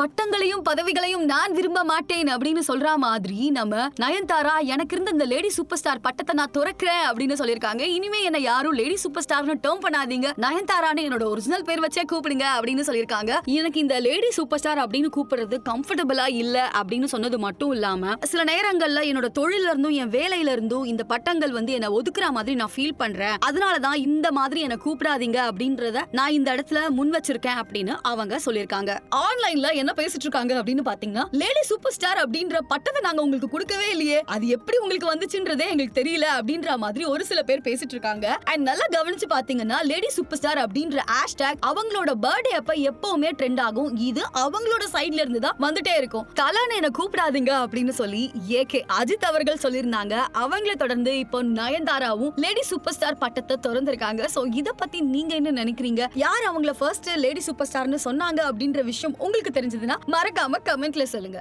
பட்டங்களையும் பதவிகளையும் நான் விரும்ப மாட்டேன் அப்படின்னு சொல்ற மாதிரி நம்ம நயன்தாரா எனக்கு இருந்த இந்த லேடி சூப்பர் ஸ்டார் பட்டத்தை நான் துறக்கிறேன் அப்படின்னு சொல்லியிருக்காங்க. இனிமே என்ன யாரும் லேடி சூப்பர் ஸ்டார்னு டேர்ம் பண்ணாதீங்க. நயன்தாரான்னு என்னோட ஒரிஜினல் பேர் வச்சே கூப்பிடுங்க அப்படின்னு சொல்லியிருக்காங்க. எனக்கு இந்த லேடி சூப்பர் ஸ்டார் அப்படின்னு கூப்பிடுறது கம்ஃபர்டபுளா இல்ல அப்படின்னு சொன்னது மட்டும் இல்லாம சில நேரங்கள்ல என்னோட தொழில இருந்தும் என் வேலையில இருந்தும் இந்த பட்டங்கள் வந்து என்ன ஒதுக்குற மாதிரி நான் ஃபீல் பண்றேன். அதனாலதான் இந்த மாதிரி என்ன கூப்பிடாதீங்க அப்படின்றத நான் இந்த இடத்துல முன் வச்சிருக்கேன் அப்படின்னு அவங்க சொல்லியிருக்காங்க. ஆன்லைன்ல என்ன பேசிட்டு இருக்காங்க அப்படின்னு பாத்தீங்கன்னா லேடி சூப்பர் ஸ்டார் அப்படின்ற பட்டத்தை நாங்க உங்களுக்கு கொடுக்கவே இல்லையே. அது எப்படி உங்களுக்கு வந்துச்சுன்றதே எங்களுக்கு தெரியல அப்படின்ற மாதிரி ஒரு சில பேர் பேசிட்டு இருக்காங்க அண்ட் நல்லா கவனிச்சு பாத்தீங்கன்னா லேடி சூப்பர் ஸ்டார் அப்படின்ற ஹேஷ்டாக் அவங்களோட பர்த்டே அப்ப எப்பவுமே ட்ரெண்ட் ஆகும். இது அவங்களோட சைட்ல இருந்து தான் வந்துட்டே இருக்கும். கலான்னு என்ன கூப்பிடாதீங்க அப்படின்னு சொல்லி ஏகே அஜித் அவர்கள் சொல்லியிருந்தாங்க. அவங்களை தொடர்ந்து இப்போ நயன்தாராவும் லேடி சூப்பர் ஸ்டார் பட்டத்தை திறந்திருக்காங்க. சோ இத பத்தி நீங்க என்ன நினைக்கிறீங்க? யார் அவங்கள ஃபர்ஸ்ட் லேடி சூப்பர் ஸ்டார்னு சொன்னாங்க அப்படின்ற விஷயம் உங்களுக்கு தெரிஞ்சு தெரிஞ்சதுன்னா மறக்காம கமெண்ட்ல சொல்லுங்க.